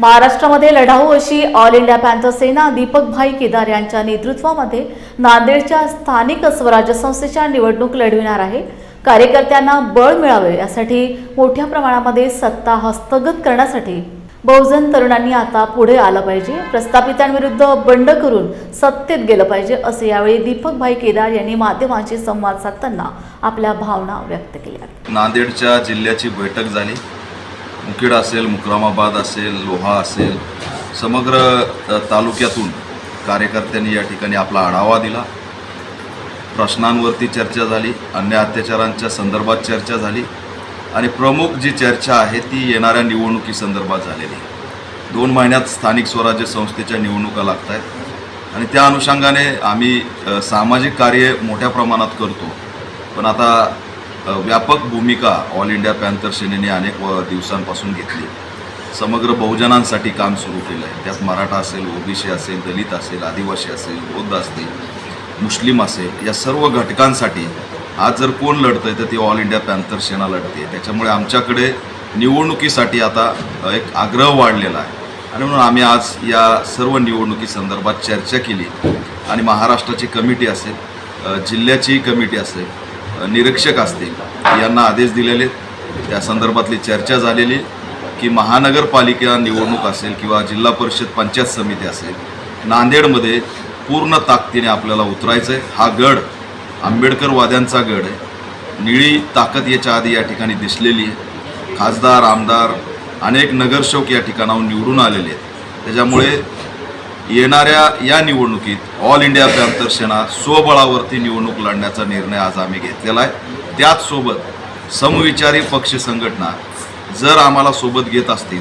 महाराष्ट्रामध्ये लढाऊ अशी all India panther Sena Deepakbhai Kedar यांच्या नेतृत्वामध्ये नांदेडच्या स्थानिक स्वराज्य संस्थेच्या निवडणूक लढविणार आहे. कार्यकर्त्यांना बळ मिळावे यासाठी मोठ्या प्रमाणामध्ये सत्ता हस्तगत करण्यासाठी बहुजन तरुणांनी आता पुढे आलं पाहिजे. प्रस्थापितांविरुद्ध बंड करून सत्तेत गेलं पाहिजे असे यावेळी दीपकभाई केदार यांनी माध्यमांशी संवाद साधताना आपल्या भावना व्यक्त केल्या. नांदेडच्या जिल्ह्याची बैठक झाली. मुखेड असेल मुक्रामाबाद असेल लोहा असेल समग्र तालुक्यातून कार्यकर्त्यांनी या ठिकाणी आपला आढावा दिला प्रश्नांवरती चर्चा झाली अन्य अत्याचारांच्या संदर्भात चर्चा झाली आणि प्रमुख जी चर्चा आहे ती येणाऱ्या निवडणुकीसंदर्भात झालेली आहे. दोन महिन्यात स्थानिक स्वराज्य संस्थेच्या निवडणुका लागत आहेत आणि त्या अनुषंगाने आम्ही सामाजिक कार्य मोठ्या प्रमाणात करतो पण आता व्यापक भूमिका ऑल इंडिया पॅन्थर सेनेने अनेक दिवसांपासून घेतली. समग्र बहुजनांसाठी काम सुरू केलं आहे त्यात मराठा असेल ओबीसी असेल दलित असेल आदिवासी असेल बौद्ध असतील मुस्लिम असेल या सर्व घटकांसाठी आज जर कोण लढतं आहे तर ती ऑल इंडिया पॅन्थर सेना लढते. त्याच्यामुळे आमच्याकडे निवडणुकीसाठी आता एक आग्रह वाढलेला आहे. आणि म्हणून आम्ही आज या सर्व निवडणुकीसंदर्भात चर्चा केली. आणि महाराष्ट्राची कमिटी असेल जिल्ह्याची कमिटी असेल निरीक्षक असतील यांना आदेश दिलेले आहेत. त्या संदर्भातली चर्चा झालेली की महानगरपालिका निवडणूक असेल किंवा जिल्हा परिषद पंचायत समिती असेल नांदेडमध्ये पूर्ण ताकदीने आपल्याला उतरायचं आहे. हा गड आंबेडकरवाद्यांचा गड आहे. निळी ताकद याच्या आधी या ठिकाणी दिसलेली आहे. खासदार आमदार अनेक नगरसेवक या ठिकाणाहून निवडून आलेले आहेत. त्याच्यामुळे येणाऱ्या या निवडणुकीत ऑल इंडिया पॅन्थर सेना स्वबळावरती निवडणूक लढण्याचा निर्णय आज आम्ही घेतलेला आहे. त्याचसोबत समविचारी पक्ष संघटना जर आम्हाला सोबत घेत असतील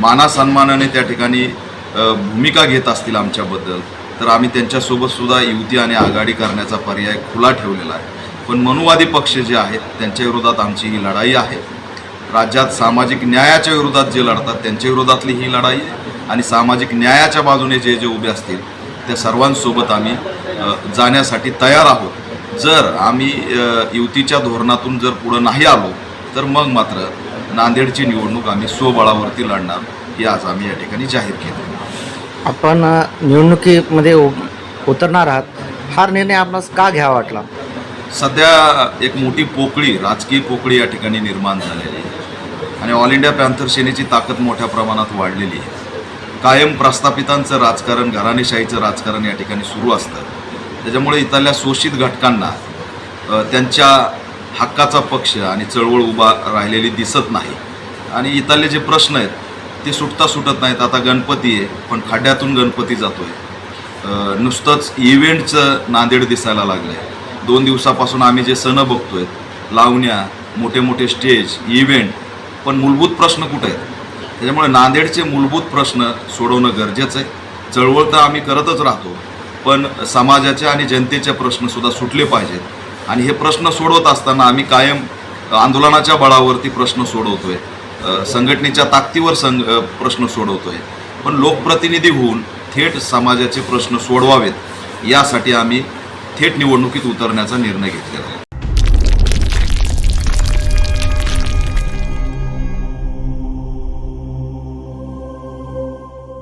मानासन्मानाने त्या ठिकाणी भूमिका घेत असतील आमच्याबद्दल तर आम्ही त्यांच्यासोबतसुद्धा युती आणि आघाडी करण्याचा पर्याय खुला ठेवलेला आहे. पण मनुवादी पक्ष जे आहेत त्यांच्या विरोधात आमची ही लढाई आहे. राज्यात सामाजिक न्यायाच्या विरोधात जे लढतात त्यांच्या विरोधातली ही लढाई आहे. आणि सामाजिक न्यायाच्या बाजूने जे जे उभे असतील त्या सर्वांसोबत आम्ही जाण्यासाठी तयार आहोत. जर आम्ही युतीच्या धोरणातून जर पुढं नाही आलो तर मग मात्र नांदेडची निवडणूक आम्ही स्वबळावरती लढणार हे आज आम्ही या ठिकाणी जाहीर केलं. आपण निवडणुकीमध्ये उतरणार आहात. हा निर्णय आपणास का घ्यावा वाटला? सध्या एक मोठी पोकळी राजकीय पोकळी या ठिकाणी निर्माण झालेली आहे. आणि ऑल इंडिया पॅन्थर सेनेची ताकद मोठ्या प्रमाणात वाढलेली आहे. कायम प्रस्थापितांचं राजकारण घराणेशाहीचं राजकारण या ठिकाणी सुरू असतं. त्याच्यामुळे इथल्या शोषित घटकांना त्यांच्या हक्काचा पक्ष आणि चळवळ उभा राहिलेली दिसत नाही. आणि इथले जे प्रश्न आहेत ते सुटता सुटत नाहीत. आता गणपती आहे पण खड्ड्यातून गणपती जातो आहे नुसतंच इव्हेंटचं नांदेड दिसायला लागलं आहे दोन दिवसापासून आम्ही जे सण आहेत लावण्या मोठे मोठे स्टेज इव्हेंट पण मूलभूत प्रश्न कुठे आहेत? त्याच्यामुळे नांदेडचे मूलभूत प्रश्न सोडवणं गरजेचं आहे. चळवळ तर आम्ही करतच राहतो पण समाजाचे आणि जनतेचे प्रश्नसुद्धा सुटले पाहिजेत. आणि हे प्रश्न सोडवत असताना आम्ही कायम आंदोलनाच्या बळावरती प्रश्न सोडवतोय. आहे संघटनेच्या ताकदीवर संघ प्रश्न प्रश्न सोडवतोय. पण लोकप्रतिनिधी होऊन थेट समाजाचे प्रश्न सोडवावेत यासाठी आम्ही थेट निवडणुकीत उतरण्याचा निर्णय घेतलेला आहे.